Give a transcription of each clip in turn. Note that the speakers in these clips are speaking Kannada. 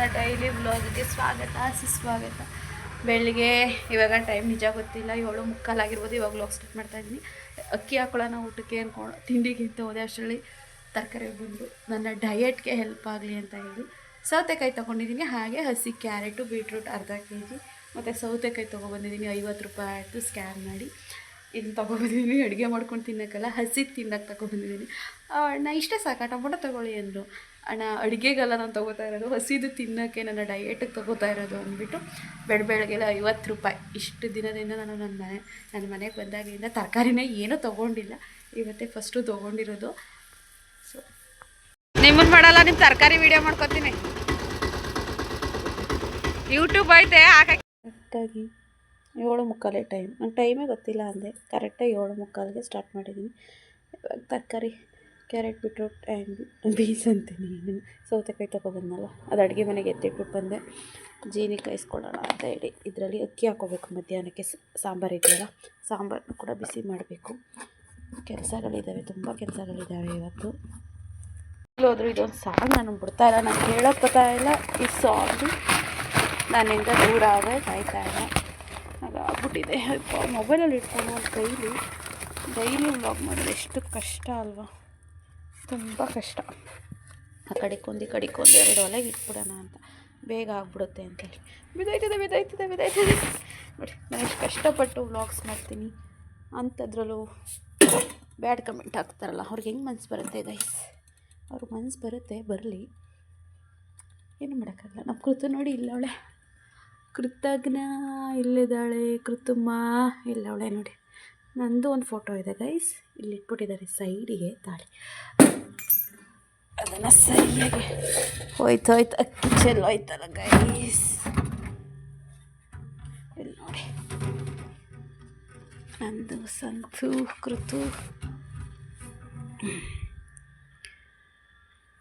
ನನ್ನ ಡೈಲಿ ವ್ಲಾಗ್ಗೆ ಸ್ವಾಗತ, ಸುಸ್ವಾಗತ. ಬೆಳಿಗ್ಗೆ ಇವಾಗ ಟೈಮ್ ನಿಜ ಗೊತ್ತಿಲ್ಲ, ಏಳು ಮುಕ್ಕಾಲಾಗಿರ್ಬೋದು ಇವಾಗ ವ್ಲಾಗ್ ಸ್ಟಾರ್ಟ್ ಮಾಡ್ತಾ ಇದ್ದೀನಿ. ಅಕ್ಕಿ ಹಾಕೊಳ್ಳೋಣ ಊಟಕ್ಕೆ ಅಂದ್ಕೊಂಡು ತಿಂಡಿಗೆ ಅಂತ ಹೋದೆ, ಅಷ್ಟರಲ್ಲಿ ತರಕಾರಿ ಬಂದು ನನ್ನ ಡಯೆಟ್ಗೆ ಹೆಲ್ಪ್ ಆಗಲಿ ಅಂತ ಹೇಳಿ ಸೌತೆಕಾಯಿ ತೊಗೊಂಡಿದ್ದೀನಿ. ಹಾಗೆ ಹಸಿ ಕ್ಯಾರೆಟು, ಬೀಟ್ರೂಟ್ ಅರ್ಧ ಕೆ ಜಿ ಮತ್ತು ಸೌತೆಕಾಯಿ ತೊಗೊಬಂದಿದ್ದೀನಿ, ಐವತ್ತು ರೂಪಾಯಿ ಆಯಿತು, ಸ್ಕ್ಯಾನ್ ಮಾಡಿ. ಇದನ್ನು ತೊಗೊಬಂದಿದ್ದೀನಿ, ಅಡುಗೆ ಮಾಡ್ಕೊಂಡು ತಿನ್ನೋಕ್ಕಲ್ಲ, ಹಸಿ ತಿನ್ನಕ್ಕೆ ತೊಗೊಬಂದಿದ್ದೀನಿ. ಅಣ್ಣ, ಇಷ್ಟೇ ಸಾಕಾ, ಟೊಮೊಟೊ ತೊಗೊಳ್ಳಿ ಅಂದರು. ಅಣ್ಣ, ಅಡುಗೆಗೆಲ್ಲ ನಾನು ತೊಗೋತಾ ಇರೋದು. ಹಸಿದು ತಿನ್ನೋಕ್ಕೆ ನನ್ನ ಡಯೆಟಿಗೆ ತೊಗೋತಾ ಇರೋದು ಅಂದ್ಬಿಟ್ಟು ಬೆಳ ಬೆಳಗ್ಗೆಲ್ಲ ಐವತ್ತು ರೂಪಾಯಿ. ಇಷ್ಟು ದಿನದಿಂದ ನಾನು ನನ್ನ ಮನೆ ನನ್ನ ಮನೆಗೆ ಬಂದಾಗಿಂದ ತರಕಾರಿನೇ ಏನೂ ತೊಗೊಂಡಿಲ್ಲ. ಇವತ್ತೇ ಫಸ್ಟು ತೊಗೊಂಡಿರೋದು. ಸೊ ನಿಮ್ಮನ್ನು ಮಾಡಲ್ಲ ನಿಮ್ಮ ತರಕಾರಿ ವೀಡಿಯೋ ಮಾಡ್ಕೊತೀನಿ. ಯೂಟ್ಯೂಬ್ ಐತೆ ಹಾಕಿ ಕರೆಕ್ಟಾಗಿ ಏಳು ಮುಕ್ಕಾಲೇ ಟೈಮ್ ನಂಗೆ ಟೈಮೇ ಗೊತ್ತಿಲ್ಲ ಅಂದೆ. ಕರೆಕ್ಟಾಗಿ ಏಳು ಮುಕ್ಕಾಲಿಗೆ ಸ್ಟಾರ್ಟ್ ಮಾಡಿದ್ದೀನಿ ತರಕಾರಿ ಕ್ಯಾರೆಟ್ ಬಿಟ್ರೂಟ್ ಆ್ಯಂಡ್ ಬೀನ್ಸ್ ಅಂತೀನಿ. ಸೌತೆಕಾಯಿ ತೊಗೊಬಂದಲ್ಲ ಅದು ಅಡುಗೆ ಮನೆಗೆ ಎತ್ತಿಟ್ಬಿಟ್ಟು ಬಂದೆ. ಜೀನಿ ಕಾಯಿಸ್ಕೊಳ್ಳೋಣ ಅಂತ ಹೇಳಿ. ಇದರಲ್ಲಿ ಅಕ್ಕಿ ಹಾಕೋಬೇಕು ಮಧ್ಯಾಹ್ನಕ್ಕೆ. ಸಾಂಬಾರು ಇದೆಯಲ್ಲ ಸಾಂಬಾರನ್ನು ಕೂಡ ಬಿಸಿ ಮಾಡಬೇಕು. ಕೆಲಸಗಳಿದ್ದಾವೆ ತುಂಬ ಕೆಲಸಗಳಿದ್ದಾವೆ ಇವತ್ತು. ಹೋದ್ರು ಇದೊಂದು ಸಾಂಗ್ ನಾನು ಬಿಡ್ತಾ ಇಲ್ಲ ನಾನು ಹೇಳೋಕೆ ಬರ್ತಾ ಇಲ್ಲ. ಈ ಸಾಂಗು ನನ್ನಿಂದ ದೂರ ಆಗೋ ಕಾಯ್ತಾ ಇಲ್ಲ. ಹಾಗಾಗ್ಬಿಟ್ಟಿದೆ ಮೊಬೈಲಲ್ಲಿ ಇಟ್ಕೊಂಡು ಒಂದು ಕೈಲಿ ಡೈಲಿ ವ್ಲಾಗ್ ಮಾಡೋದು ಎಷ್ಟು ಕಷ್ಟ ಅಲ್ವಾ. ತುಂಬ ಕಷ್ಟ. ಆ ಕಡೆಗೊಂದು ಈ ಕಡೆಗೊಂದು ಎರಡು ಒಲೆಗೆ ಇಟ್ಬಿಡೋಣ ಅಂತ. ಬೇಗ ಆಗ್ಬಿಡುತ್ತೆ ಅಂತೇಳಿ. ಬಿದ್ದೋಯ್ತದೆ ಬಿದ್ದೋಯ್ತದೆ ಬಿದ್ದೋಯ್ತದೆ. ನೋಡಿ, ನಾನು ಎಷ್ಟು ಕಷ್ಟಪಟ್ಟು ವ್ಲಾಗ್ಸ್ ಮಾಡ್ತೀನಿ. ಅಂಥದ್ರಲ್ಲೂ ಬ್ಯಾಡ್ ಕಮೆಂಟ್ ಹಾಕ್ತಾರಲ್ಲ, ಅವ್ರಿಗೆ ಹೆಂಗೆ ಮನ್ಸು ಬರುತ್ತೆ ಗೈಸ್ ಅವ್ರಿಗೆ ಮನ್ಸು ಬರುತ್ತೆ, ಬರಲಿ. ಏನು ಮಾಡೋಕ್ಕಾಗಲ್ಲ. ನಮ್ಮ ಕೃತು ನೋಡಿ ಇಲ್ಲವಳೆ. ಕೃತಜ್ಞ ಇಲ್ಲಿದ್ದಾಳೆ, ಕೃತುಮ್ಮ ಇಲ್ಲವಳೆ ನೋಡಿ. ನಂದು ಒಂದು ಫೋಟೋ ಇದೆ ಗೈಸ್. ಇಲ್ಲಿ ಇಟ್ಬಿಟ್ಟಿದ್ದಾರೆ ಸೈಡಿಗೆ, ತಾಳಿ. ಅದನ್ನು ಸರಿಯಾಗಿ ಹೋಯ್ತು ಹೋಯ್ತು. ಅಕ್ಕಿ ಚೆಲ್ಲ ಹೋಯ್ತಲ್ಲ ಗೈಸ್. ಇಲ್ಲಿ ನೋಡಿ. ನಂದು ಸಂತು, ಕೃತು.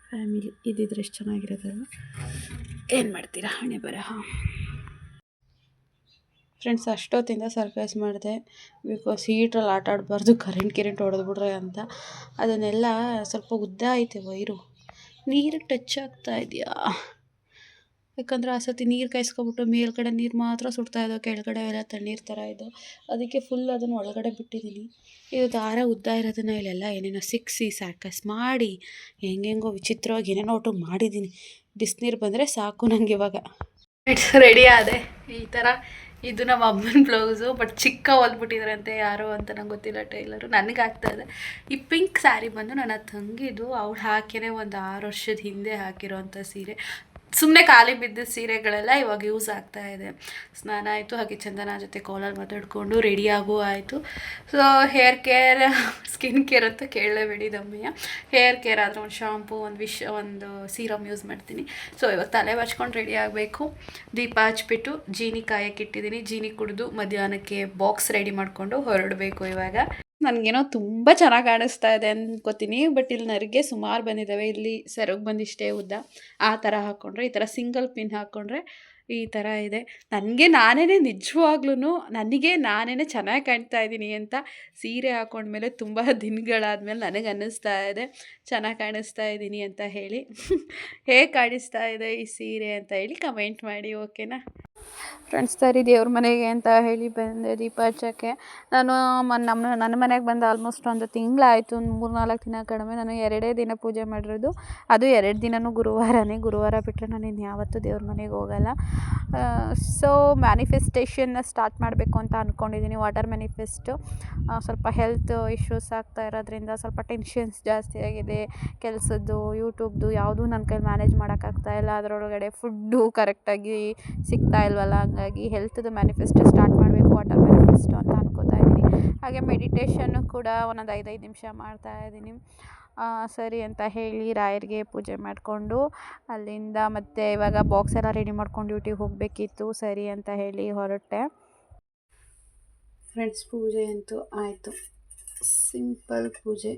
ಫ್ಯಾಮಿಲಿ ಇದ್ದಿದ್ರೆ ಎಷ್ಟು ಚೆನ್ನಾಗಿರೋದಲ್ಲ ಏನು ಮಾಡ್ತೀರಾ? ಹಣೆ ಬರಹ. ಫ್ರೆಂಡ್ಸ್ ಅಷ್ಟೊತ್ತಿಂದ ಸರ್ಪ್ರೈಸ್ ಮಾಡಿದೆ. ಬಿಕಾಸ್ ಹೀಟ್ರಲ್ಲಿ ಆಟ ಆಡಬಾರ್ದು ಕರೆಂಟ್ ಗಿರೆಂಟ್ ಹೊಡೆದ್ಬಿಡ್ರೆ ಅಂತ. ಅದನ್ನೆಲ್ಲ ಸ್ವಲ್ಪ ಉದ್ದ ಐತೆ ವೈರು. ನೀರಿಗೆ ಟಚ್ ಆಗ್ತಾ ಇದೆಯಾ? ಯಾಕಂದರೆ ಆ ಸತಿ ನೀರು ಕಾಯಿಸ್ಕೊಬಿಟ್ಟು ಮೇಲ್ಗಡೆ ನೀರು ಮಾತ್ರ ಸುಡ್ತಾ ಇದ್ದೋ ಕೆಳಗಡೆ ಎಲ್ಲ ತಣ್ಣೀರು ಥರ ಇದ್ದು ಅದಕ್ಕೆ ಫುಲ್ ಅದನ್ನು ಒಳಗಡೆ ಬಿಟ್ಟಿದ್ದೀನಿ ಇದು ದಾರ ಉದ್ದ ಇರೋದನ್ನ ಇಲ್ಲೆಲ್ಲ ಏನೇನೋ ಸಿಕ್ಸಿ ಸ್ಯಾಕಸ್ ಮಾಡಿ, ಹೆಂಗೆಂಗೋ ವಿಚಿತ್ರವಾಗಿ ಏನೇನೋ ಒಟ್ಟು ಮಾಡಿದ್ದೀನಿ ಬಿಸಿನೀರು ಬಂದರೆ ಸಾಕು ನಂಗೆ ಇವಾಗ. ರೆಡಿ ಆದೆ? ಈ ಥರ ಇದು ನಮ್ಮ ಅಮ್ಮನ ಬ್ಲೌಸು, ಬಟ್ ಚಿಕ್ಕ ಹೊಲ್ಬಿಟ್ಟಿದ್ರಂತೆ ಯಾರು ಅಂತ ನಂಗೆ ಗೊತ್ತಿಲ್ಲ ಟೈಲರು. ನನಗೆ ಆಗ್ತಾ ಇದೆ. ಈ ಪಿಂಕ್ ಸ್ಯಾರಿ ಬಂದು ನನ್ನ ತಂಗಿದು, ಅವಳು ಹಾಕಿನೇ ಒಂದು ಆರು ವರ್ಷದ ಹಿಂದೆ ಹಾಕಿರೋಂಥ ಸೀರೆ. ಸುಮ್ಮನೆ ಖಾಲಿ ಬಿದ್ದ ಸೀರೆಗಳೆಲ್ಲ ಇವಾಗ ಯೂಸ್ ಆಗ್ತಾ ಇದೆ. ಸ್ನಾನ ಆಯಿತು, ಹಾಗೆ ಚಂದನ ಜೊತೆ ಕಾಲಲ್ಲಿ ಮಾತಾಡಿಕೊಂಡು ರೆಡಿಯಾಗೂ ಆಯಿತು. So hair care skin care ಅಂತ ಕೇಳಲೇಬೇಡಿ ದಮ್ಮಯ್ಯ ಹೇರ್ ಕೇರ್ ಆದರೆ ಒಂದು ಶಾಂಪು ಒಂದು ವಿಶ್, ಒಂದು ಸೀರಮ್ ಯೂಸ್ ಮಾಡ್ತೀನಿ. ಸೊ ಇವಾಗ ತಲೆ ಬಚ್ಕೊಂಡು ರೆಡಿ ಆಗಬೇಕು. ದೀಪ ಹಚ್ಬಿಟ್ಟು ಜೀನಿ ಕಾಯಕ್ಕೆ ಇಟ್ಟಿದ್ದೀನಿ. ಜೀನಿ ಕುಡಿದು ಮಧ್ಯಾಹ್ನಕ್ಕೆ ಬಾಕ್ಸ್ ರೆಡಿ ಮಾಡಿಕೊಂಡು ಹೊರಡಬೇಕು ಇವಾಗ. ನನಗೇನೋ ತುಂಬ ಚೆನ್ನಾಗಿ ಕಾಣಿಸ್ತಾ ಇದೆ ಅಂದ್ಕೋತೀನಿ ಬಟ್ ಇಲ್ಲಿ ನರಿಗೆ ಸುಮಾರು ಬಂದಿದ್ದಾವೆ ಇಲ್ಲಿ ಸೆರಗು ಬಂದಿಷ್ಟೇ ಉದ್ದ. ಆ ಥರ ಹಾಕ್ಕೊಂಡ್ರೆ ಈ ಥರ ಸಿಂಗಲ್ ಪಿನ್ ಹಾಕ್ಕೊಂಡ್ರೆ ಈ ಥರ ಇದೆ. ನನಗೆ ನಾನೇ ನಿಜವಾಗ್ಲೂ ನನಗೆ ನಾನೇ ಚೆನ್ನಾಗಿ ಕಾಣ್ತಾ ಇದ್ದೀನಿ ಅಂತ ಸೀರೆ ಹಾಕೊಂಡ್ಮೇಲೆ ತುಂಬ ದಿನಗಳಾದಮೇಲೆ ನನಗೆ ಅನ್ನಿಸ್ತಾ ಇದೆ. ಚೆನ್ನಾಗಿ ಕಾಣಿಸ್ತಾ ಇದ್ದೀನಿ ಅಂತ ಹೇಳಿ. ಹೇಗೆ ಕಾಣಿಸ್ತಾ ಇದೆ ಈ ಸೀರೆ ಅಂತ ಹೇಳಿ ಕಮೆಂಟ್ ಮಾಡಿ ಓಕೆನಾ ಫ್ರೆಂಡ್ಸ್ ತರಿ ದೇವ್ರ ಮನೆಗೆ ಅಂತ ಹೇಳಿ ಬಂದೆ ದೀಪ ಹಚ್ಚೋಕ್ಕೆ. ನಾನು ನಮ್ಮ ನನ್ನ ಮನೆಗೆ ಬಂದು ಆಲ್ಮೋಸ್ಟ್ ಒಂದು ತಿಂಗಳಾಯಿತು, ಒಂದು ಮೂರು ನಾಲ್ಕು ದಿನ ಕಡಿಮೆ. ನಾನು ಎರಡೇ ದಿನ ಪೂಜೆ ಮಾಡಿರೋದು. ಅದು ಎರಡು ದಿನವೂ ಗುರುವಾರನೇ. ಗುರುವಾರ ಬಿಟ್ಟರೆ ನಾನು ಇನ್ಯಾವತ್ತೂ ದೇವ್ರ ಮನೆಗೆ ಹೋಗಲ್ಲ. ಸೊ ಮ್ಯಾನಿಫೆಸ್ಟೇಷನ್ನ ಸ್ಟಾರ್ಟ್ ಮಾಡಬೇಕು ಅಂತ ಅಂದ್ಕೊಂಡಿದ್ದೀನಿ ವಾಟರ್ ಮ್ಯಾನಿಫೆಸ್ಟು ಸ್ವಲ್ಪ ಹೆಲ್ತ್ ಇಶ್ಯೂಸ್ ಆಗ್ತಾ ಇರೋದ್ರಿಂದ ಸ್ವಲ್ಪ ಟೆನ್ಷನ್ಸ್ ಜಾಸ್ತಿ ಆಗಿದೆ. ಕೆಲಸದ್ದು ಯೂಟ್ಯೂಬ್ದು ಯಾವುದೂ ನನ್ನ ಕೈಲಿ ಮ್ಯಾನೇಜ್ ಮಾಡೋಕ್ಕಾಗ್ತಾ ಇಲ್ಲ. ಅದರೊಳಗಡೆ ಫುಡ್ಡು ಕರೆಕ್ಟಾಗಿ ಸಿಗ್ತಾ ಇಲ್ವಲ್ಲ? ಹಂಗಾಗಿ ಹೆಲ್ತ್ದು ಮ್ಯಾನಿಫೆಸ್ಟೋ ಸ್ಟಾರ್ಟ್ ಮಾಡಬೇಕು ವಾಟರ್ ಮ್ಯಾನಿಫೆಸ್ಟೋ ಅಂತ ಅನ್ಕೋತಾ ಇದ್ದೀನಿ. ಹಾಗೆ ಮೆಡಿಟೇಷನ್ನು ಕೂಡ ಒಂದೊಂದು ಐದೈದು ನಿಮಿಷ ಮಾಡ್ತಾ ಇದ್ದೀನಿ. ಸರಿ ಅಂತ ಹೇಳಿ ರಾಯರಿಗೆ ಪೂಜೆ ಮಾಡಿಕೊಂಡು ಅಲ್ಲಿಂದ ಮತ್ತೆ ಇವಾಗ ಬಾಕ್ಸ್ ಎಲ್ಲ ರೆಡಿ ಮಾಡ್ಕೊಂಡು ಡ್ಯೂಟಿಗೆ ಹೋಗಬೇಕಿತ್ತು, ಸರಿ ಅಂತ ಹೇಳಿ ಹೊರಟೆ. ಫ್ರೆಂಡ್ಸ್ ಪೂಜೆ ಅಂತೂ ಆಯಿತು. ಸಿಂಪಲ್ ಪೂಜೆ.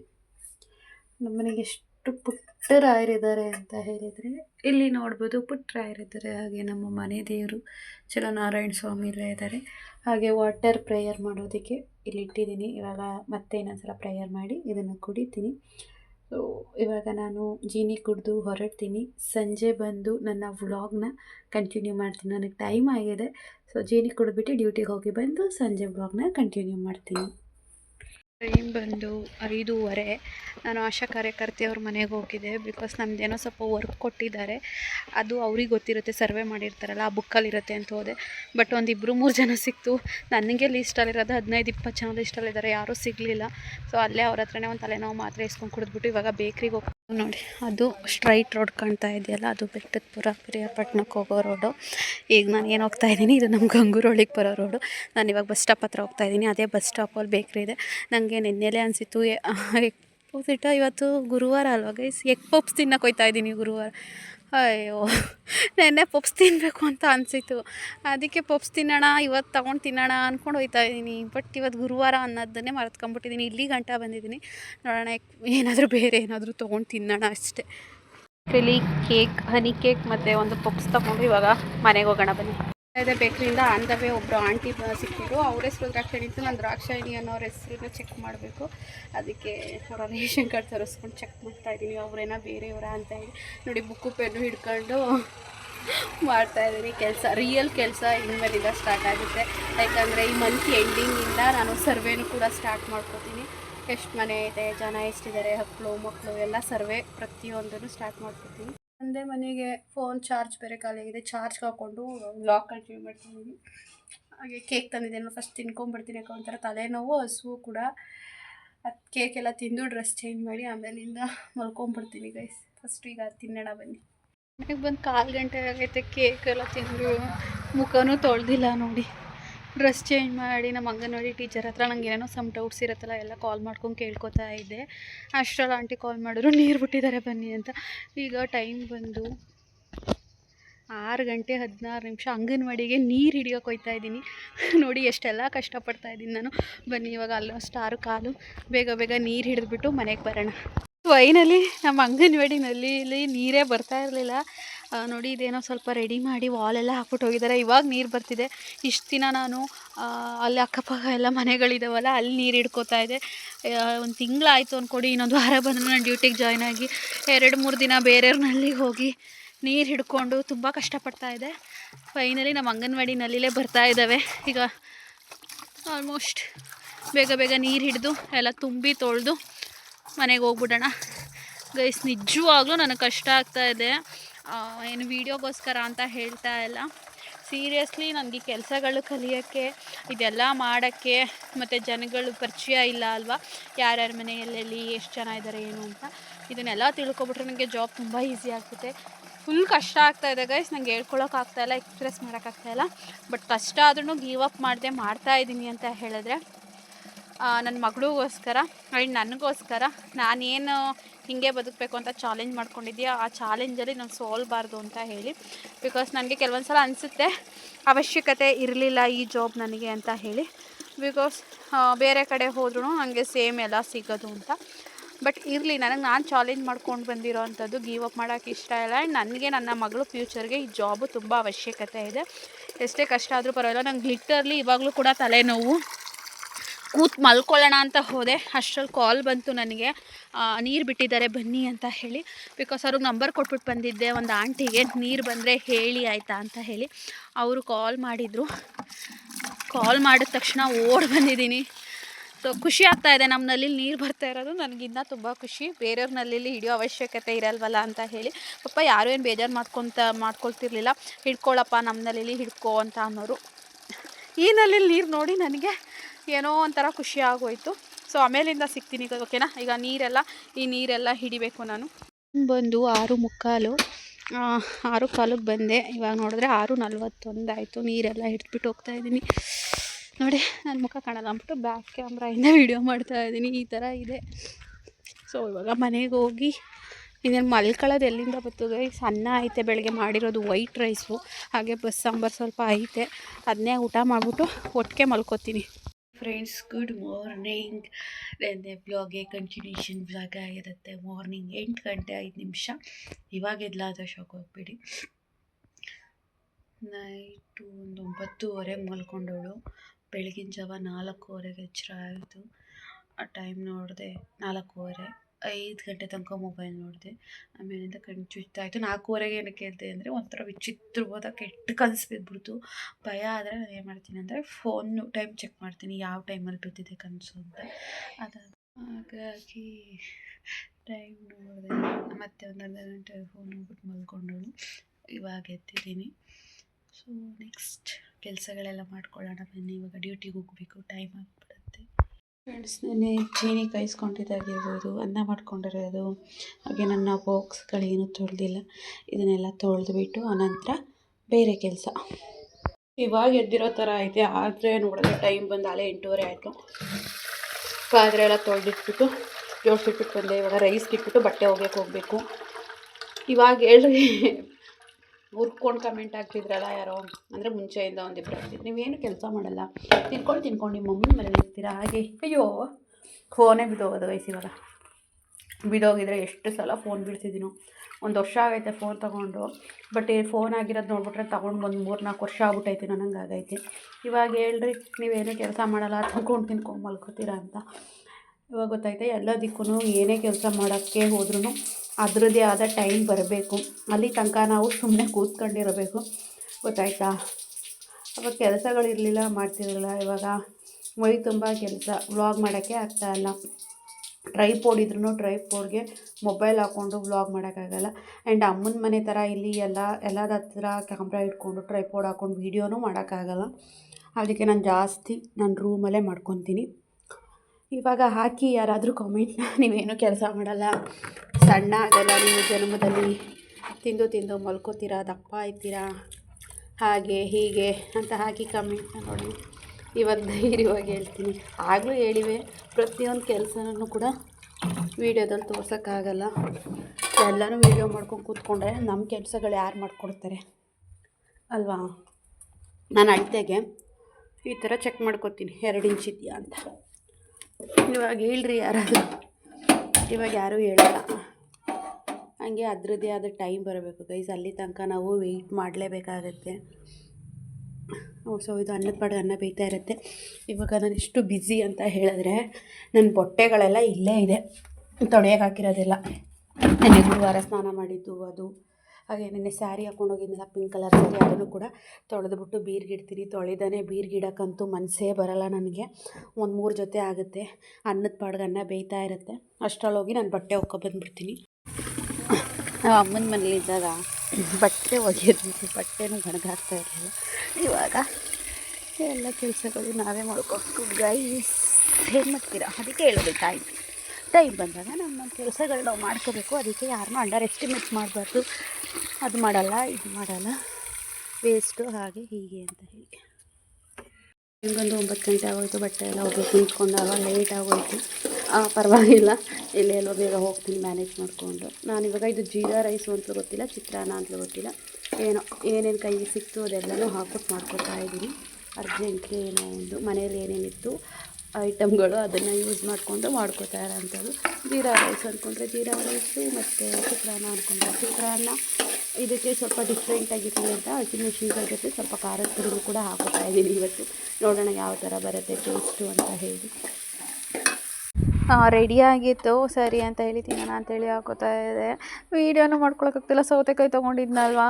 ನಮ್ಮನೆಗೆ ಎಷ್ಟು ಪುಟ್ಟ ರಾಯರಿದ್ದಾರೆ ಅಂತ ಹೇಳಿದರೆ ಇಲ್ಲಿ ನೋಡ್ಬೋದು ಪುಟ್ಟರಾಯರಿದ್ದಾರೆ. ಹಾಗೆ ನಮ್ಮ ಮನೆ ದೇವರು ಚಲನಾರಾಯಣ ಸ್ವಾಮಿ ಎಲ್ಲ ಇದ್ದಾರೆ. ಹಾಗೆ ವಾಟರ್ ಪ್ರೇಯರ್ ಮಾಡೋದಕ್ಕೆ ಇಲ್ಲಿ ಇಟ್ಟಿದ್ದೀನಿ. ಇವಾಗ ಮತ್ತೆ ಇನ್ನೊಂದ್ಸಲ ಪ್ರೇಯರ್ ಮಾಡಿ ಇದನ್ನು ಕುಡಿತೀನಿ. ಸೊ ಇವಾಗ ನಾನು ಜೀನಿ ಕುಡಿದು ಹೊರಡ್ತೀನಿ. ಸಂಜೆ ಬಂದು ನನ್ನ ವ್ಲಾಗ್ನ ಕಂಟಿನ್ಯೂ ಮಾಡ್ತೀನಿ. ನನಗೆ ಟೈಮ್ ಆಗಿದೆ. ಸೊ ಜೀನಿ ಕುಡಿದ್ಬಿಟ್ಟು ಡ್ಯೂಟಿಗೆ ಹೋಗಿ ಬಂದು ಸಂಜೆ ವ್ಲಾಗ್ನ ಕಂಟಿನ್ಯೂ ಮಾಡ್ತೀನಿ. ಟೈಮ್ ಬಂದು ಐದೂವರೆ, ನಾನು ಆಶಾ ಕಾರ್ಯಕರ್ತೆಯವ್ರ ಮನೆಗೆ ಹೋಗಿದ್ದೆ. ಬಿಕಾಸ್ ನಮ್ದೇನೋ ಸ್ವಲ್ಪ ವರ್ಕ್ ಕೊಟ್ಟಿದ್ದಾರೆ. ಅದು ಅವ್ರಿಗೆ ಗೊತ್ತಿರುತ್ತೆ, ಸರ್ವೆ ಮಾಡಿರ್ತಾರಲ್ಲ, ಆ ಬುಕ್ಕಲ್ಲಿರುತ್ತೆ ಅಂತ ಹೋದೆ. ಬಟ್ ಒಂದು ಇಬ್ಬರು ಮೂರು ಜನ ಸಿಕ್ತು. ನನಗೆ ಲೀಸ್ಟಲ್ಲಿರೋದು ಹದಿನೈದು, ಇಪ್ಪತ್ತು ಜನ ಲೀಸ್ಟಲ್ಲಿದ್ದಾರೆ ಯಾರೂ ಸಿಗಲಿಲ್ಲ. ಸೊ ಅಲ್ಲೇ ಅವ್ರ ಹತ್ರನೇ ಒಂದು ತಲೆನೋವು ಮಾತ್ರೆ ಇಸ್ಕೊಂಡು ಕುಡಿದ್ಬಿಟ್ಟು ಇವಾಗ ಬೇಕ್ರಿಗೆ ಹೋಗಿ ನೋಡಿ, ಅದು ಸ್ಟ್ರೈಟ್ ರೋಡ್ ಕಾಣ್ತಾ ಇದೆಯಲ್ಲ, ಅದು ಬೆಟ್ಟದಪುರ ಪ್ರಿಯಾಪಟ್ಟಣಕ್ಕೆ ಹೋಗೋ ರೋಡು ಈಗ ನಾನು ಏನು ಹೋಗ್ತಾ ಇದ್ದೀನಿ ಇದು ನಮ್ಮ ಗಂಗೂರೊಳಿಗೆ ಬರೋ ರೋಡು ನಾನು ಇವಾಗ ಬಸ್ ಸ್ಟಾಪ್ ಹತ್ರ ಹೋಗ್ತಾ ಇದ್ದೀನಿ ಅದೇ ಬಸ್ ಸ್ಟಾಪಲ್ಲಿ ಬೇಕ್ರಿ ಇದೆ. ನನಗೆ ನಿನ್ನೆಲೆ ಅನಿಸಿತ್ತು ಎಗ್ ಪೋಸಿಟ ಇವತ್ತು ಗುರುವಾರ ಅಲ್ವಾ ಗೈಸ್ ಎಗ್ ಪಪ್ಸ್ ತಿನ್ನಕ್ಕೆ ಹೋಯ್ತಾ ಇದ್ದೀನಿ ಗುರುವಾರ. ಅಯ್ಯೋ, ನೆನ್ನೆ ಪಪ್ಸ್ ತಿನ್ನಬೇಕು ಅಂತ ಅನಿಸಿತ್ತು. ಅದಕ್ಕೆ ಪಪ್ಸ್ ತಿನ್ನೋಣ, ಇವತ್ತು ತೊಗೊಂಡು ತಿನ್ನೋಣ ಅಂದ್ಕೊಂಡು ಹೋಯ್ತಾ ಇದ್ದೀನಿ. ಬಟ್ ಇವತ್ತು ಗುರುವಾರ ಅನ್ನೋದನ್ನೇ ಮರೆತ್ಕೊಂಡ್ಬಿಟ್ಟಿದ್ದೀನಿ. ಇಲ್ಲಿ ಗಂಟ ಬಂದಿದ್ದೀನಿ. ನೋಡೋಣ ಏನಾದರೂ ಬೇರೆ ಏನಾದರೂ ತೊಗೊಂಡು ತಿನ್ನೋಣ ಅಷ್ಟೇ. ಕೇಕ್ ಹನಿ ಕೇಕ್ ಮತ್ತು ಒಂದು ಪಪ್ಸ್ ತೊಗೊಂಡು ಇವಾಗ ಮನೆಗೆ ಹೋಗೋಣ ಬನ್ನಿ. ಅದೇ ಬೇಕರಿಂದ ಆನ್ ದ ವೇ ಒಬ್ಬರು ಆಂಟಿ ಸಿಕ್ಕಿದ್ರು. ಅವ್ರ ಹೆಸರು ದ್ರಾಕ್ಷಾಯಣಿ ಇತ್ತು ನಾನು ದ್ರಾಕ್ಷಾಯಣಿ ಅನ್ನೋರ ಹೆಸರನ್ನ ಚೆಕ್ ಮಾಡಬೇಕು. ಅದಕ್ಕೆ ಅವರ ರೇಷನ್ ಕಾರ್ಡ್ ತರಿಸ್ಕೊಂಡು ಚೆಕ್ ಮಾಡ್ತಾ ಇದ್ದೀನಿ. ಅವರೇನ ಬೇರೆಯವರ ಅಂತ ಹೇಳಿ. ನೋಡಿ ಬುಕ್ಕು, ಪೆನ್ನು ಹಿಡ್ಕೊಂಡು ಮಾಡ್ತಾ ಇದ್ದೀನಿ. ಕೆಲಸ ರಿಯಲ್ ಕೆಲಸ ಇನ್ಮೇಲಿಂದ ಸ್ಟಾರ್ಟ್ ಆಗುತ್ತೆ. ಯಾಕಂದರೆ ಈ ಮಂತ್ ಎಂಡಿಂಗಿಂದ ನಾನು ಸರ್ವೇನೂ ಕೂಡ ಸ್ಟಾರ್ಟ್ ಮಾಡ್ಕೋತೀನಿ. ಎಷ್ಟು ಮನೆ ಇದೆ, ಜನ ಎಷ್ಟಿದ್ದಾರೆ ಮಕ್ಕಳು ಮಕ್ಕಳು ಎಲ್ಲ ಸರ್ವೆ ಪ್ರತಿಯೊಂದನ್ನು ಸ್ಟಾರ್ಟ್ ಮಾಡ್ಕೋತೀನಿ. ಒಂದೇ ಮನೆಗೆ ಫೋನ್ ಚಾರ್ಜ್ ಬೇರೆ ಖಾಲಿಯಾಗಿದೆ ಚಾರ್ಜ್ ಹಾಕೊಂಡು ಲಾಕ್ ಕಂಟಿನ್ಯೂ ಮಾಡ್ತೀನಿ ಹಾಗೆ ಕೇಕ್ ತಂದಿದ್ದೇನೆ ಫಸ್ಟ್ ತಿನ್ಕೊಂಬಿಡ್ತೀನಿ ಯಾಕೆ ಒಂಥರ ತಲೆನೋವು ಹಸುವು ಕೂಡ. ಅದು ಕೇಕ್ ಎಲ್ಲ ತಿಂದು ಡ್ರೆಸ್ ಚೇಂಜ್ ಮಾಡಿ ಆಮೇಲಿಂದ ಮಲ್ಕೊಂಬಿಡ್ತೀನಿ ಗೈಸ್ ಫಸ್ಟ್ ಈಗ ತಿನ್ನೋಣ ಬನ್ನಿ. ಮನೆಗೆ ಬಂದು ಕಾಲು ಗಂಟೆ ಆಗೈತೆ ಕೇಕ್ ಎಲ್ಲ ತಿಂದು ಮುಖನೂ ತೊಳೆದಿಲ್ಲ ನೋಡಿ. ಡ್ರೆಸ್ ಚೇಂಜ್ ಮಾಡಿ ನಮ್ಮ ಅಂಗನವಾಡಿ ಟೀಚರ್ ಹತ್ರ ನಂಗೆ ಏನೋ ಸಮ್ ಡೌಟ್ಸ್ ಇರುತ್ತಲ್ಲ, ಎಲ್ಲ ಕಾಲ್ ಮಾಡ್ಕೊಂಡು ಕೇಳ್ಕೊತಾ ಇದ್ದೆ. ಅಷ್ಟರಲ್ಲಿ ಆಂಟಿ ಕಾಲ್ ಮಾಡಿದ್ರು, ನೀರು ಬಿಟ್ಟಿದ್ದಾರೆ ಬನ್ನಿ ಅಂತ. ಈಗ ಟೈಮ್ ಬಂದು ಆರು ಗಂಟೆ ಹದಿನಾರು ನಿಮಿಷ ಅಂಗನವಾಡಿಗೆ ನೀರು ಹಿಡಿಯೋಕೆ ಹೋಗ್ತಾ ಇದ್ದೀನಿ. ನೋಡಿ ಎಷ್ಟೆಲ್ಲ ಕಷ್ಟಪಡ್ತಾ ಇದ್ದೀನಿ ನಾನು. ಬನ್ನಿ, ಇವಾಗ ಆಲ್ಮೋಸ್ಟ್ ಆರು ಕಾಲು. ಬೇಗ ಬೇಗ ನೀರು ಹಿಡಿದ್ಬಿಟ್ಟು ಮನೆಗೆ ಬರೋಣ. ವೈನಲ್ಲಿ ನಮ್ಮ ಅಂಗನವಾಡಿನಲ್ಲಿ ಇಲ್ಲಿ ನೀರೇ ಬರ್ತಾ ಇರಲಿಲ್ಲ. ನೋಡಿ, ಇದೇನೋ ಸ್ವಲ್ಪ ರೆಡಿ ಮಾಡಿ ವಾಲೆಲ್ಲ ಹಾಕ್ಬಿಟ್ಟು ಹೋಗಿದ್ದಾರೆ ಇವಾಗ ನೀರು ಬರ್ತಿದೆ. ಇಷ್ಟು ದಿನ ನಾನು ಅಲ್ಲಿ ಅಕ್ಕಪಕ್ಕ ಎಲ್ಲ ಮನೆಗಳಿದಾವಲ್ಲ, ಅಲ್ಲಿ ನೀರು ಹಿಡ್ಕೋತಾ ಇದೆ ಒಂದು ತಿಂಗಳಾಯಿತು ಅಂದ್ಕೊಡಿ ಇನ್ನೊಂದು ವಾರ ಬಂದರೆ ನಾನು ಡ್ಯೂಟಿಗೆ ಜಾಯ್ನ್ ಆಗಿ ಎರಡು, ಮೂರು ದಿನ ಬೇರೆಯವ್ರನ್ನಲ್ಲಿ ಹೋಗಿ ನೀರು ಹಿಡ್ಕೊಂಡು ತುಂಬ ಕಷ್ಟಪಡ್ತಾ ಇದೆ ಫೈನಲಿ ನಮ್ಮ ಅಂಗನವಾಡಿ ನಲ್ಲಿಲೇ ಬರ್ತಾ ಇದ್ದಾವೆ. ಈಗ ಆಲ್ಮೋಸ್ಟ್ ಬೇಗ ಬೇಗ ನೀರು ಹಿಡಿದು, ಎಲ್ಲ ತುಂಬಿ ತೊಳೆದು ಮನೆಗೆ ಹೋಗ್ಬಿಡೋಣ. ಗೈಸ್, ನಿಜವಾಗ್ಲೂ ನನಗೆ ಕಷ್ಟ ಆಗ್ತಾಯಿದೆ ಏನು ವೀಡಿಯೋಗೋಸ್ಕರ ಅಂತ ಹೇಳ್ತಾ ಇಲ್ಲ. ಸೀರಿಯಸ್ಲಿ ನನಗೆ ಕೆಲಸಗಳು ಕಲಿಯೋಕ್ಕೆ, ಇದೆಲ್ಲ ಮಾಡೋಕ್ಕೆ ಮತ್ತು ಜನಗಳು ಪರಿಚಯ ಇಲ್ಲ ಅಲ್ವಾ? ಯಾರ್ಯಾರ ಮನೆಯಲ್ಲಿ ಎಷ್ಟು ಜನ ಇದ್ದಾರೆ ಏನು ಅಂತ. ಇದನ್ನೆಲ್ಲ ತಿಳ್ಕೊಬಿಟ್ರೆ ನನಗೆ ಜಾಬ್ ತುಂಬ ಈಸಿ ಆಗ್ತದೆ ಫುಲ್ ಕಷ್ಟ ಆಗ್ತಾಯಿದೆ ಗೈಸ್ ನಂಗೆ ಹೇಳ್ಕೊಳೋಕ್ಕಾಗ್ತಾಯಿಲ್ಲ ಎಕ್ಸ್ಪ್ರೆಸ್ ಮಾಡೋಕ್ಕಾಗ್ತಾಯಿಲ್ಲ ಬಟ್ ಕಷ್ಟ ಆದ್ರೂ ಗೀವ್ ಅಪ್ ಮಾಡಿದೆ ಮಾಡ್ತಾ ಇದ್ದೀನಿ ಅಂತ ಹೇಳಿದ್ರೆ ನನ್ನ ಮಗಳಿಗೋಸ್ಕರ, ಆ್ಯಂಡ್ ನನಗೋಸ್ಕರ ನಾನೇನು ಹೀಗೆ ಬದುಕಬೇಕು ಅಂತ ಚಾಲೆಂಜ್ ಮಾಡ್ಕೊಂಡಿದ್ದೀಯ? ಆ ಚಾಲೆಂಜಲ್ಲಿ ನಾನು ಸೋಲ್ಬಾರ್ದು ಅಂತ ಹೇಳಿ. ಬಿಕಾಸ್ ನನಗೆ ಕೆಲವೊಂದು ಸಲ ಅನಿಸುತ್ತೆ, ಅವಶ್ಯಕತೆ ಇರಲಿಲ್ಲ ಈ ಜಾಬ್ ನನಗೆ ಅಂತ ಹೇಳಿ. ಬಿಕಾಸ್ ಬೇರೆ ಕಡೆ ಹೋದ್ರೂ ನನಗೆ ಸೇಮ್ ಎಲ್ಲ ಸಿಗೋದು ಅಂತ. ಬಟ್ ಇರಲಿ, ನನಗೆ ನಾನು ಚಾಲೆಂಜ್ ಮಾಡ್ಕೊಂಡು ಬಂದಿರೋ ಅಂಥದ್ದು ಗೀವ್ ಅಪ್ ಮಾಡೋಕ್ಕೆ ಇಷ್ಟ ಇಲ್ಲ. ಆ್ಯಂಡ್ ನನಗೆ ನನ್ನ ಮಗಳು ಫ್ಯೂಚರ್ಗೆ ಈ ಜಾಬು ತುಂಬ ಅವಶ್ಯಕತೆ ಇದೆ. ಎಷ್ಟೇ ಕಷ್ಟ ಆದರೂ ಪರವಾಗಿಲ್ಲ, ನಂಗೆ ಲಿಟರ್ಲಿ ಇವಾಗಲೂ ಕೂಡ ತಲೆನೋವು. ಕೂತ್ ಮಲ್ಕೊಳ್ಳೋಣ ಅಂತ ಹೋದೆ. ಅಷ್ಟರಲ್ಲಿ ಕಾಲ್ ಬಂತು ನನಗೆ. ನೀರು ಬಿಟ್ಟಿದ್ದಾರೆ, ಬನ್ನಿ ಅಂತ ಹೇಳಿ. ಬಿಕಾಸ್ ಅವ್ರಿಗೆ ನಂಬರ್ ಕೊಟ್ಬಿಟ್ಟು ಬಂದಿದ್ದೆ, ಒಂದು ಆಂಟಿಗೆ. ನೀರು ಬಂದರೆ ಹೇಳಿ ಆಯಿತಾ ಅಂತ ಹೇಳಿ. ಅವರು ಕಾಲ್ ಮಾಡಿದರು. ಕಾಲ್ ಮಾಡಿದ ತಕ್ಷಣ ಓಡ್ ಬಂದಿದ್ದೀನಿ. ಸೊ ಖುಷಿ ಆಗ್ತಾ ಇದೆ ನಮ್ಮ ನಲ್ಲಿ ನೀರು ಬರ್ತಾ ಇರೋದು ನನಗಿನ್ನ ತುಂಬ ಖುಷಿ. ಬೇರೆಯವ್ರ ನಲ್ಲಿ ಹಿಡಿಯೋ ಅವಶ್ಯಕತೆ ಇರಲ್ವಲ್ಲ ಅಂತ ಹೇಳಿ. ಪಾಪ ಯಾರು ಏನು ಬೇಜಾರು ಮಾಡ್ಕೊತ, ಮಾಡ್ಕೊಳ್ತಿರ್ಲಿಲ್ಲ. ಹಿಡ್ಕೊಳ್ಳಪ್ಪ ನಮ್ಮ ನಲ್ಲಿ ಹಿಡ್ಕೊ ಅಂತ ಅನ್ನೋರು. ಈ ನಲ್ಲಿ ನೀರು ನೋಡಿ ನನಗೆ ಏನೋ ಒಂಥರ ಖುಷಿ ಆಗೋಯ್ತು. ಸೊ ಆಮೇಲಿಂದ ಸಿಗ್ತೀನಿ ಓಕೆನಾ ಈಗ ನೀರೆಲ್ಲ, ಈ ನೀರೆಲ್ಲ ಹಿಡಿಬೇಕು ನಾನು. ಬಂದು ಆರು ಮುಕ್ಕಾಲು ಆರು ಕಾಲಕ್ಕೆ ಬಂದೆ. ಇವಾಗ ನೋಡಿದ್ರೆ ಆರು ನಲ್ವತ್ತೊಂದು ಆಯಿತು. ನೀರೆಲ್ಲ ಹಿಡಿದ್ಬಿಟ್ಟು ಹೋಗ್ತಾ ಇದ್ದೀನಿ. ನೋಡಿ ನನ್ನ ಮುಖ ಕಾಣಲ್ಲ ಅಂದ್ಬಿಟ್ಟು ಬ್ಯಾಕ್ ಕ್ಯಾಮ್ರಾಯಿಂದ ವೀಡಿಯೋ ಮಾಡ್ತಾ ಇದ್ದೀನಿ. ಈ ಥರ ಇದೆ. ಸೊ ಇವಾಗ ಮನೆಗೆ ಹೋಗಿ ಇನ್ನೇನು ಮಲ್ಕೊಳ್ಳೋದು ಎಲ್ಲಿಂದ ಬರ್ತದೆ ಸಣ್ಣ ಐತೆ ಬೆಳಗ್ಗೆ ಮಾಡಿರೋದು ವೈಟ್ ರೈಸು ಹಾಗೆ ಬಸ್ ಸಾಂಬಾರು ಸ್ವಲ್ಪ ಐತೆ. ಅದನ್ನೇ ಊಟ ಮಾಡಿಬಿಟ್ಟು ಒಟ್ಟಿಗೆ ಮಲ್ಕೋತೀನಿ. ಫ್ರೆಂಡ್ಸ್ ಗುಡ್ ಮಾರ್ನಿಂಗ್ ನೆನ್ನೆ ಬ್ಲಾಗೆ ಕಂಟಿನ್ಯೂಷನ್ ಬ್ಲಾಗ್ ಆಗಿರುತ್ತೆ. ಮಾರ್ನಿಂಗ್ ಎಂಟು ಗಂಟೆ ಐದು ನಿಮಿಷ. ಇವಾಗ ಎಲ್ಲಾದರೂ ಶಾಕ್ ಹೋಗ್ಬಿಡಿ ನೈಟು ಒಂದು ಒಂಬತ್ತುವರೆಗೆ ಮಲ್ಕೊಂಡವಳು ಬೆಳಗಿನ ಜಾವ ನಾಲ್ಕೂವರೆಗೆ ಎಚ್ಚರ ಆಯಿತು. ಆ ಟೈಮ್ ನೋಡಿದೆ ನಾಲ್ಕೂವರೆ. ಐದು ಗಂಟೆ ತನಕ ಮೊಬೈಲ್ ನೋಡಿದೆ. ಆಮೇಲಿಂದ ಕಣ್ಣು ಚುಚ್ಚಾಯಿತು. ನಾಲ್ಕೂವರೆಗೆ ಏನಕ್ಕೆ ಹೇಳ್ತೆ ಅಂದರೆ ಒಂಥರ ವಿಚಿತ್ರವಾದ ಕೆಟ್ಟ ಕನಸು ಬಿದ್ದುಬಿಡ್ತು ಭಯ ಆದರೆ ನಾನು ಏನು ಮಾಡ್ತೀನಿ ಅಂದರೆ ಫೋನು ಟೈಮ್ ಚೆಕ್ ಮಾಡ್ತೀನಿ. ಯಾವ ಟೈಮಲ್ಲಿ ಬಿದ್ದಿದೆ ಕನಸು ಅಂತ. ಅದಾದ ಹಾಗಾಗಿ ಟೈಮ್ ನೋಡಿದೆ. ಮತ್ತೆ ಒಂದು ಅರ್ಧ ಗಂಟೆ ಫೋನ್ ನೋಡ್ಬಿಟ್ಟು ಮಲ್ಕೊಂಡಳು ಇವಾಗ ಎತ್ತಿದ್ದೀನಿ ಸೊ ನೆಕ್ಸ್ಟ್ ಕೆಲಸಗಳೆಲ್ಲ ಮಾಡ್ಕೊಳ್ಳೋಣ ಬನ್ನಿ. ಇವಾಗ ಡ್ಯೂಟಿಗೆ ಹೋಗಬೇಕು. ಟೈಮ್ ಆಗಿಬಿಡುತ್ತೆ. ಫ್ರೆಂಡ್ಸ್ ನೆನೆ ಚೀನಿ ಕಾಯಿಸ್ಕೊಂಡಿದ್ದಾಗಿರ್ಬೋದು ಅನ್ನ ಮಾಡ್ಕೊಂಡಿರೋದು, ಹಾಗೆ ನನ್ನ ಬಾಕ್ಸ್ಗಳೇನು ತೊಳೆದಿಲ್ಲ. ಇದನ್ನೆಲ್ಲ ತೊಳೆದುಬಿಟ್ಟು ಆನಂತರ ಬೇರೆ ಕೆಲಸ. ಇವಾಗ ಎದ್ದಿರೋ ಥರ ಐತೆ ಆದರೆ ನೋಡಿದ್ರೆ ಟೈಮ್ ಬಂದು ಅಲ್ಲೇ ಎಂಟೂವರೆ ಆಯಿತು. ಪಾತ್ರೆ ಎಲ್ಲ ತೊಳೆದಿಟ್ಬಿಟ್ಟು ಜೋಡಿಸಿಟ್ಬಿಟ್ಟು ಬಂದೆ. ಇವಾಗ ರೈಸ್ಗೆ ಇಟ್ಬಿಟ್ಟು ಬಟ್ಟೆ ಒಗೆಯಕ್ಕೆ ಹೋಗಬೇಕು. ಇವಾಗ ಹೇಳ್ರಿ ಹುರ್ಕೊಂಡು ಕಮೆಂಟ್ ಹಾಕ್ತಿದ್ರಲ್ಲ ಯಾರೋ? ಅಂದರೆ ಮುಂಚೆಯಿಂದ ಒಂದಿಬ್ಬರು ಆಗ್ತಿದ್ರು ನೀವೇನು ಕೆಲಸ ಮಾಡಲ್ಲ. ತಿನ್ಕೊಂಡು ತಿನ್ಕೊಂಡು ನಿಮ್ಮ ಮಮ್ಮಿ ಮನೇಲಿ ಇರ್ತೀರಾ? ಹಾಗೆ. ಅಯ್ಯೋ ಫೋನೇ ಬಿದ್ದೋಗೋದು ವಯಸ್ಸಿವಾಗ ಬಿದ್ದೋಗಿದ್ರೆ ಎಷ್ಟು ಸಲ ಫೋನ್ ಬಿಡ್ತಿದ್ದೀನೋ ಒಂದು ವರ್ಷ ಆಗೈತೆ ಫೋನ್ ತೊಗೊಂಡು. ಬಟ್ ಈ ಫೋನ್ ಆಗಿರೋದು ನೋಡ್ಬಿಟ್ರೆ ತೊಗೊಂಡು ಬಂದು ಮೂರು ನಾಲ್ಕು ವರ್ಷ ಆಗ್ಬಿಟ್ಟೈತೆ ನನಗೆ ಆಗೈತೆ ಇವಾಗ ಹೇಳ್ರಿ ನೀವೇನೇ ಕೆಲಸ ಮಾಡಲ್ಲ, ತಗೊಂಡು ತಿನ್ಕೊಂಡು ಮಲ್ಕೋತೀರಾ ಅಂತ. ಇವಾಗ ಗೊತ್ತಾಯ್ತಾ ಎಲ್ಲದಕ್ಕೂ ಏನೇ ಕೆಲಸ ಮಾಡೋಕ್ಕೆ ಹೋದ್ರೂ ಅದರದ್ದೇ ಆದ ಟೈಮ್ ಬರಬೇಕು. ಅಲ್ಲಿ ತನಕ ನಾವು ಸುಮ್ಮನೆ ಕೂತ್ಕೊಂಡಿರಬೇಕು. ಗೊತ್ತಾಯ್ತಾ? ಅವಾಗ ಕೆಲಸಗಳಿರಲಿಲ್ಲ ಮಾಡ್ತಿರಲಿಲ್ಲ. ಇವಾಗ ಮೈ ತುಂಬ ಕೆಲಸ. ವ್ಲಾಗ್ ಮಾಡೋಕ್ಕೆ ಆಗ್ತಾಯಿಲ್ಲ ಟ್ರೈಪೋಡ್ ಇದ್ರೂ ಟ್ರೈಪೋಡ್ಗೆ ಮೊಬೈಲ್ ಹಾಕ್ಕೊಂಡು ವ್ಲಾಗ್ ಮಾಡೋಕ್ಕಾಗಲ್ಲ ಆ್ಯಂಡ್ ಅಮ್ಮನ ಮನೆ ಥರ ಇಲ್ಲಿ ಎಲ್ಲ, ಎಲ್ಲದ ಹತ್ರ ಕ್ಯಾಮ್ರಾ ಇಟ್ಕೊಂಡು ಟ್ರೈಪೋಡ್ ಹಾಕ್ಕೊಂಡು ವೀಡಿಯೋನೂ ಮಾಡೋಕ್ಕಾಗಲ್ಲ ಅದಕ್ಕೆ ನಾನು ಜಾಸ್ತಿ ನಾನು ರೂಮಲ್ಲೇ ಮಾಡ್ಕೊತೀನಿ. ಇವಾಗ ಹಾಕಿ ಯಾರಾದರೂ ಕಾಮೆಂಟ್ನ ನೀವೇನು ಕೆಲಸ ಮಾಡಲ್ಲ. ಸಣ್ಣ ಆಗಲ್ಲ ನೀವು ಜನ್ಮದಲ್ಲಿ ತಿಂದು ತಿಂದು ಮಲ್ಕೋತೀರಾ, ದಪ್ಪ ಆಯ್ತೀರಾ? ಹಾಗೆ, ಹೀಗೆ ಅಂತ ಹಾಕಿ ಕಮೆಂಟ್ನ ನೋಡಿ. ಇವಾಗ ಧೈರ್ಯವಾಗಿ ಹೇಳ್ತೀನಿ. ಆಗಲೂ ಹೇಳಿವೆ, ಪ್ರತಿಯೊಂದು ಕೆಲಸನೂ ಕೂಡ ವೀಡಿಯೋದಲ್ಲಿ ತೋರ್ಸೋಕ್ಕಾಗಲ್ಲ. ಎಲ್ಲನೂ ವೀಡಿಯೋ ಮಾಡ್ಕೊಂಡು ಕೂತ್ಕೊಂಡ್ರೆ ನಮ್ಮ ಕೆಲಸಗಳು ಯಾರು ಮಾಡಿಕೊಡ್ತಾರೆ? ಅಲ್ವಾ? ನಾನು ಅಳತೆಗೆ ಈ ಥರ ಚೆಕ್ ಮಾಡ್ಕೊತೀನಿ. ಎರಡು ಇಂಚ್ ಇದೆಯಾ ಅಂತ. ಇವಾಗ ಹೇಳ್ರಿ ಯಾರಾದರೂ. ಇವಾಗ ಯಾರೂ ಹೇಳಲ್ಲ. ಹಂಗೆ ಅದರದ್ದೇ ಆದ ಟೈಮ್ ಬರಬೇಕು ಗೈಸ್ ಅಲ್ಲಿ ತನಕ ನಾವು ವೆಯ್ಟ್ ಮಾಡಲೇಬೇಕಾಗತ್ತೆ. ಸೊ ಇದು ಅನ್ನದ ಪಾಡು ಅನ್ನ ಬೇಯ್ತಾ ಇರುತ್ತೆ. ಇವಾಗ ನಾನು ಎಷ್ಟು ಬ್ಯುಸಿ ಅಂತ ಹೇಳಿದ್ರೆ ನನ್ನ ಬಟ್ಟೆಗಳೆಲ್ಲ ಇಲ್ಲೇ ಇದೆ. ತೊಳೆಯೋಕೆ ಹಾಕಿರೋದಿಲ್ಲ. ನೆನ್ನೆ ಗುರುವಾರ ಸ್ನಾನ ಮಾಡಿದ್ದು ಅದು. ಹಾಗೆ ನೆನ್ನೆ ಸ್ಯಾರಿ ಹಾಕೊಂಡು ಹೋಗಿದ್ನಲ್ಲ ಪಿಂಕ್ ಕಲರ್ ಸ್ಯಾರಿ ಅದನ್ನು ಕೂಡ ತೊಳೆದ್ಬಿಟ್ಟು ಬೀರ್ಗಿಡ್ತೀನಿ. ತೊಳೆದಾನೆ ಬೀರ್ಗಿಡಕ್ಕಂತೂ ಮನಸ್ಸೇ ಬರಲ್ಲ ನನಗೆ. ಒಂದು ಮೂರು ಜೊತೆ ಆಗುತ್ತೆ. ಅನ್ನದ ಪಾಡ್ಗೆ ಅನ್ನ ಬೇಯ್ತಾ ಇರುತ್ತೆ. ಅಷ್ಟರಲ್ಲೋಗಿ ನಾನು ಬಟ್ಟೆ ಒಕ್ಕೊ ಬಂದುಬಿಡ್ತೀನಿ ನಾವು ಅಮ್ಮನ ಮನೇಲಿದ್ದಾಗ ಬಟ್ಟೆ ಒಗೆಯೋದು ಬಟ್ಟೆನೂ ಗಣಗಾಗ್ತಾ ಇರಲಿಲ್ಲ. ಇವಾಗ ಎಲ್ಲ ಕೆಲಸಗಳು ನಾವೇ ಮಾಡ್ಕೊಂಡು ಗೈಸ್ ಏನು ಮಾಡ್ತೀರಾ? ಅದಕ್ಕೆ ಹೇಳೋದು ಟೈಮ್ ಟೈಮ್ ಬಂದಾಗ ನಮ್ಮ ಕೆಲಸಗಳು ನಾವು ಮಾಡ್ಕೋಬೇಕು. ಅದಕ್ಕೆ ಯಾರನ್ನೂ ಅಂಡರ್ ಎಸ್ಟಿಮೇಟ್ ಮಾಡಬಾರ್ದು. ಅದು ಮಾಡಲ್ಲ, ಇದು ಮಾಡಲ್ಲ. ವೇಸ್ಟು ಹಾಗೆ ಹೀಗೆ ಅಂತ ಹೇಳಿ. ಹಿಂಗೊಂದು ಒಂಬತ್ತು ಗಂಟೆ ಆಗೋಯ್ತು, ಬಟ್ಟೆ ಎಲ್ಲ ಹೋಗ್ಬೇಕು ನಿಂತ್ಕೊಂಡಾಗ ಲೇಟ್ ಆಗೋಯ್ತು. ಪರವಾಗಿಲ್ಲ. ಪರವಾಗಿಲ್ಲ ಎಲ್ಲೆಲ್ಲೋ ಬೇಗ ಹೋಗ್ತೀನಿ ಮ್ಯಾನೇಜ್ ಮಾಡಿಕೊಂಡು. ನಾನು ಇವಾಗ ಇದು ಜೀರಾ ರೈಸು ಅಂತಲೂ ಗೊತ್ತಿಲ್ಲ, ಚಿತ್ರಾನ್ನ ಅಂತಲೂ ಗೊತ್ತಿಲ್ಲ. ಏನೋ, ಏನೇನು ಕೈಗೆ ಸಿಕ್ತು ಅದೆಲ್ಲನೂ ಹಾಕ್ಬಿಟ್ಟು ಮಾಡ್ಕೊತಾ ಇದ್ದೀನಿ. ಅರ್ಜೆಂಟ್ಗೆ ಏನೋ ಒಂದು ಮನೇಲಿ ಏನೇನಿತ್ತು ಐಟಮ್ಗಳು ಅದನ್ನು ಯೂಸ್ ಮಾಡಿಕೊಂಡು ಮಾಡ್ಕೋತಾ ಇರೋಂಥದ್ದು ಜೀರಾ ರೈಸ್ ಅಂದ್ಕೊಂಡ್ರೆ ಜೀರಾ ರೈಸು ಮತ್ತು ಚಿತ್ರಾನ್ನ ಅಂದ್ಕೊಂಡ್ರೆ ಚಿತ್ರಾನ್ನ. ಇದಕ್ಕೆ ಸ್ವಲ್ಪ ಡಿಫ್ರೆಂಟಾಗಿರಲಿ ಅಂತ ಹಸಿಮೆಣ್ಸಿನ್ಕಾಯಿ ಜೊತೆ ಸ್ವಲ್ಪ ಖಾರದ ಪುಡಿನೂ ಕೂಡ ಹಾಕೋತಾ ಇದ್ದೀನಿ ಇವತ್ತು. ನೋಡೋಣ ಯಾವ ಥರ ಬರುತ್ತೆ ಟೇಸ್ಟು ಅಂತ ಹೇಳಿ. ರೆಡಿ ಆಗಿತ್ತು. ಸರಿ ಅಂತ ಹೇಳಿ ತಿನ್ನೋಣ ಅಂತೇಳಿ ಹಾಕೋತಾ ಇದೆ ವೀಡಿಯೋನು ಮಾಡ್ಕೊಳಕ್ಕಾಗ್ತಿಲ್ಲ ಸೌತೆಕಾಯಿ ತೊಗೊಂಡಿದ್ನಲ್ವಾ?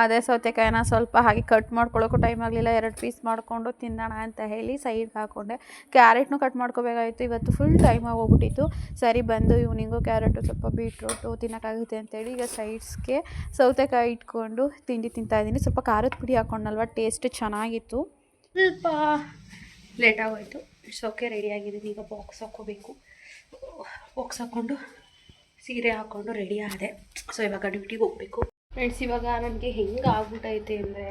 ಅದೇ ಸೌತೆಕಾಯಿನ ಸ್ವಲ್ಪ ಹಾಗೆ ಕಟ್ ಮಾಡ್ಕೊಳ್ಳೋಕ್ಕೂ ಟೈಮ್ ಆಗಲಿಲ್ಲ. ಎರಡು ಪೀಸ್ ಮಾಡಿಕೊಂಡು ತಿನ್ನೋಣ ಅಂತ ಹೇಳಿ ಸೈಡ್ಗೆ ಹಾಕ್ಕೊಂಡೆ ಕ್ಯಾರೆಟ್ನು ಕಟ್ ಮಾಡ್ಕೋಬೇಕಾಗಿತ್ತು. ಇವತ್ತು ಫುಲ್ ಟೈಮ್ ಆಗೋಗ್ಬಿಟ್ಟಿತ್ತು ಸರಿ, ಬಂದು ಇವ್ನಿಂಗು ಕ್ಯಾರೆಟು ಸ್ವಲ್ಪ ಬೀಟ್ರೂಟು ತಿನ್ನೋಕ್ಕಾಗುತ್ತೆ ಅಂತೇಳಿ ಈಗ ಸೈಡ್ಸ್ಗೆ ಸೌತೆಕಾಯಿ ಇಟ್ಕೊಂಡು ತಿಂಡಿ ತಿಂತಾಯಿದ್ದೀನಿ ಸ್ವಲ್ಪ ಖಾರದ ಪುಡಿ ಹಾಕ್ಕೊಂಡಲ್ವ ಟೇಸ್ಟ್ ಚೆನ್ನಾಗಿತ್ತು. ಸ್ವಲ್ಪ ಲೇಟ್ ಆಗೋಯ್ತು ಇಟ್ಸ್ ಓಕೆ ರೆಡಿ ಆಗಿದ್ದೀನಿ ಈಗ ಬಾಕ್ಸ್ ಹಾಕ್ಕೋಬೇಕು. ಬಾಕ್ಸ್ ಹಾಕ್ಕೊಂಡು ಸೀರೆ ಹಾಕ್ಕೊಂಡು ರೆಡಿ ಆದೆ. ಸೊ ಇವಾಗ ಡ್ಯೂಟಿಗೆ ಹೋಗಬೇಕು. ಫ್ರೆಂಡ್ಸ್ ಇವಾಗ ನನಗೆ ಹೆಂಗೆ ಆಗ್ಬಿಟ್ಟೈತೆ ಅಂದರೆ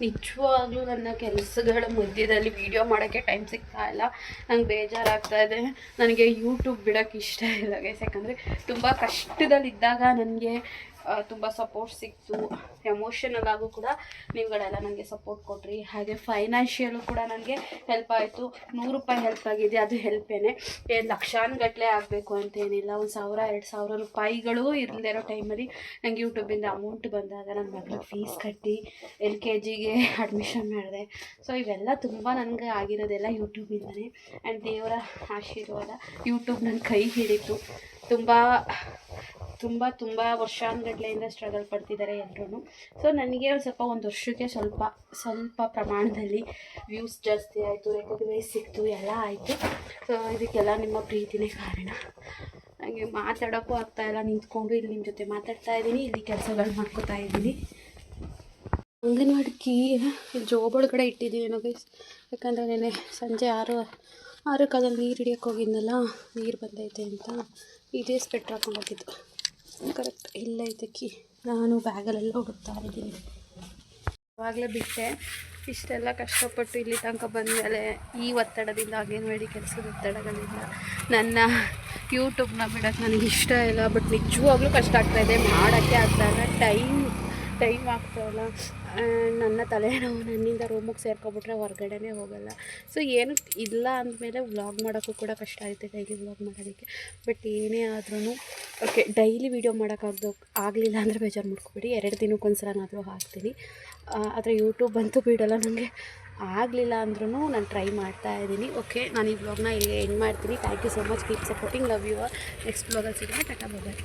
ನಿಜವಾಗ್ಲೂ ನನ್ನ ಕೆಲಸಗಳ ಮಧ್ಯದಲ್ಲಿ ವೀಡಿಯೋ ಮಾಡೋಕ್ಕೆ ಟೈಮ್ ಸಿಗ್ತಾ ಇಲ್ಲ. ನಂಗೆ ಬೇಜಾರಾಗ್ತಾ ಇದೆ. ನನಗೆ ಯೂಟ್ಯೂಬ್ ಬಿಡೋಕ್ಕೆ ಇಷ್ಟ ಇಲ್ಲ ಗೈಸ್ ಯಾಕಂದರೆ ತುಂಬ ಕಷ್ಟದಲ್ಲಿದ್ದಾಗ ನನಗೆ ತುಂಬ ಸಪೋರ್ಟ್ ಸಿಕ್ತು. ಎಮೋಷನಲ್ ಆಗು ಕೂಡ ನೀವುಗಳೆಲ್ಲ ನನಗೆ ಸಪೋರ್ಟ್ ಕೊಟ್ರಿ. ಹಾಗೆ ಫೈನಾನ್ಷಿಯಲು ಕೂಡ ನನಗೆ ಹೆಲ್ಪ್ ಆಯಿತು. ನೂರು ರೂಪಾಯಿ ಹೆಲ್ಪ್ ಆಗಿದೆ. ಅದು ಹೆಲ್ಪೇನೆ ಲಕ್ಷಾನುಗಟ್ಟಲೆ ಆಗಬೇಕು ಅಂತೇನಿಲ್ಲ. ಒಂದು ಸಾವಿರ, ಎರಡು ಸಾವಿರ ರೂಪಾಯಿಗಳು ಇರೋ ಟೈಮಲ್ಲಿ ನನಗೆ ಯೂಟ್ಯೂಬಿಂದ ಅಮೌಂಟ್ ಬಂದಾಗ ನನ್ನ ಮಗಳಿಗೆ ಫೀಸ್ ಕಟ್ಟಿ ಎಲ್ ಕೆ ಜಿಗೆ ಅಡ್ಮಿಷನ್ ಮಾಡಿದೆ. ಸೊ ಇವೆಲ್ಲ ತುಂಬ ನನಗೆ ಆಗಿರೋದೆಲ್ಲ ಯೂಟ್ಯೂಬಿಂದನೇ ಆ್ಯಂಡ್ ದೇವರ ಆಶೀರ್ವಾದ ಯೂಟ್ಯೂಬ್ ನನ್ನ ಕೈ ಹಿಡಿತು. ತುಂಬ ತುಂಬ ತುಂಬ ವರ್ಷಾನುಗಟ್ಲೆಯಿಂದ ಸ್ಟ್ರಗಲ್ ಪಡ್ತಿದ್ದಾರೆ ಎಲ್ಲರೂ ಸೊ ನನಗೆ ಒಂದು ಸ್ವಲ್ಪ ಒಂದು ವರ್ಷಕ್ಕೆ ಸ್ವಲ್ಪ ಸ್ವಲ್ಪ ಪ್ರಮಾಣದಲ್ಲಿ ವ್ಯೂಸ್ ಜಾಸ್ತಿ ಆಯಿತು ರೆಕಗ್ನೈಸ್ ಸಿಕ್ತು, ಎಲ್ಲ ಆಯಿತು. ಸೊ ಇದಕ್ಕೆಲ್ಲ ನಿಮ್ಮ ಪ್ರೀತಿನೇ ಕಾರಣ. ನನಗೆ ಮಾತಾಡೋಕ್ಕೂ ಇಲ್ಲ, ನಿಂತ್ಕೊಂಡು ಇಲ್ಲಿ ನಿಮ್ಮ ಜೊತೆ ಮಾತಾಡ್ತಾ ಇದ್ದೀನಿ, ಇಲ್ಲಿ ಕೆಲಸಗಳು ಮಾಡ್ಕೋತಾ ಇದ್ದೀನಿ. ಅಂಗನವಾಡಿ ಜೋಬ್ ಒಳಗಡೆ ಇಟ್ಟಿದ್ದೀನಿ ನನಗೆ ಯಾಕಂದರೆ ನೆನೆ ಸಂಜೆ ಆರು ಆರು ಕಾಲದಲ್ಲಿ ನೀರು ಹಿಡಿಯೋಕ್ಕೋಗಿದ್ನಲ್ಲ ನೀರು ಬಂದೈತೆ ಅಂತ. ಇದೇ ಸ್ಪೆಟ್ರ್ ಹಾಕೊಂಡು ಕರೆಕ್ಟ್ ಇಲ್ಲ ಇದಕ್ಕೆ. ನಾನು ಬ್ಯಾಗಲ್ಲೆಲ್ಲ ಹುಡುಕ್ತಾ ಇದ್ದೀನಿ. ಆವಾಗಲೇ ಬಿಟ್ಟೆ. ಇಷ್ಟೆಲ್ಲ ಕಷ್ಟಪಟ್ಟು ಇಲ್ಲಿ ತನಕ ಬಂದಮೇಲೆ ಈ ಒತ್ತಡದಿಂದ ಅಂಗನವಾಡಿ ಕೆಲಸದ ಒತ್ತಡಗಳಿಂದ ನನ್ನ ಯೂಟ್ಯೂಬ್ನ ಬಿಡೋಕ್ಕೆ ನನಗೆ ಇಷ್ಟ ಇಲ್ಲ. ಬಟ್ ನಿಜವಾಗ್ಲೂ ಕಷ್ಟ ಆಗ್ತಾಯಿದೆ ಮಾಡೋಕ್ಕೆ ಆಗ್ತಾಯಿಲ್ಲ ಟೈಮ್ ಟೈಮ್ ಆಗ್ತಾಯಿಲ್ಲ ನನ್ನ ತಲೆನೋವು ನನ್ನಿಂದ ರೂಮಿಗೆ ಸೇರ್ಕೊಬಿಟ್ರೆ ಹೊರಗಡೆನೇ ಹೋಗಲ್ಲ. ಸೊ ಏನು ಇಲ್ಲ ಅಂದಮೇಲೆ ವ್ಲಾಗ್ ಮಾಡೋಕ್ಕೂ ಕೂಡ ಕಷ್ಟ ಆಗುತ್ತೆ ಡೈಲಿ ವ್ಲಾಗ್ ಮಾಡೋದಕ್ಕೆ. ಬಟ್ ಏನೇ ಆದ್ರೂ ಓಕೆ ಡೈಲಿ ವೀಡಿಯೋ ಮಾಡೋಕ್ಕಾಗ್ದು ಆಗಲಿಲ್ಲ ಅಂದರೆ ಬೇಜಾರು ಮಾಡ್ಕೊಬೇಡಿ. ಎರಡು ದಿನಕ್ಕೊಂದ್ಸಲನಾದರೂ ಹಾಕ್ತೀನಿ. ಆದರೆ ಯೂಟ್ಯೂಬ್ ಅಂತೂ ಬಿಡೋಲ್ಲ ನನಗೆ ಆಗಲಿಲ್ಲ ಅಂದ್ರೂ ನಾನು ಟ್ರೈ ಮಾಡ್ತಾ ಇದ್ದೀನಿ. ಓಕೆ ನಾನು ಈ ವ್ಲಾಗ್ನ ಇಲ್ಲಿ ಎಂಡ್ ಮಾಡ್ತೀನಿ. Thank you so much keep supporting love you next ಬ್ಲಾಗಲ್ಲಿ ಸಿಗೋಣ. ಟಾಟಾ ಬಾಯ್